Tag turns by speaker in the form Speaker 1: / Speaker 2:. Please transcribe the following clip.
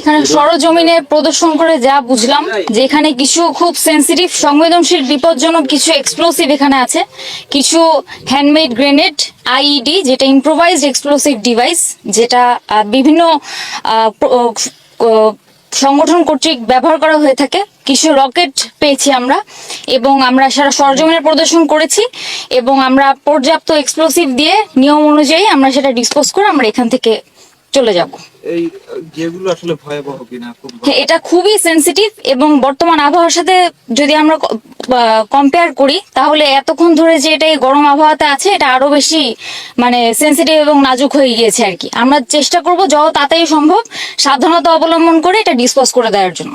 Speaker 1: এখানে সরজমিনে প্রদর্শন করে যা বুঝলাম যে এখানে কিছু খুব সেনসিটিভ সংবেদনশীল বিপজ্জনক কিছু এক্সপ্লোসিভ এখানে আছে। কিছু হ্যান্ডমেড গ্রেনেড আইইডি যেটা ইম্প্রোভাইজড এক্সপ্লোসিভ ডিভাইস যেটা বিভিন্ন সংগঠন কর্তৃক ব্যবহার করা হয়ে থাকে। কিছু রকেট পেয়েছি আমরা এবং আমরা সারা সরজমিনে প্রদর্শন করেছি এবং আমরা পর্যাপ্ত এক্সপ্লোসিভ দিয়ে নিয়ম অনুযায়ী আমরা সেটা ডিসপোজ করে আমরা এখান থেকে চলে যাব।
Speaker 2: এই যেগুলো আসলে ভয়াবহ কিনা
Speaker 1: হ্যাঁ, এটা খুবই সেনসিটিভ এবং বর্তমান আবহাওয়ার সাথে যদি আমরা কম্পেয়ার করি তাহলে এতক্ষণ ধরে যে এটা এই গরম আবহাওয়াতে আছে এটা আরও বেশি মানে সেনসিটিভ এবং নাজুক হয়ে গিয়েছে আর কি। আমরা চেষ্টা করব যত তাড়াতাড়ি সম্ভব সাবধানতা অবলম্বন করে এটা ডিসপোজ করে দেওয়ার জন্য।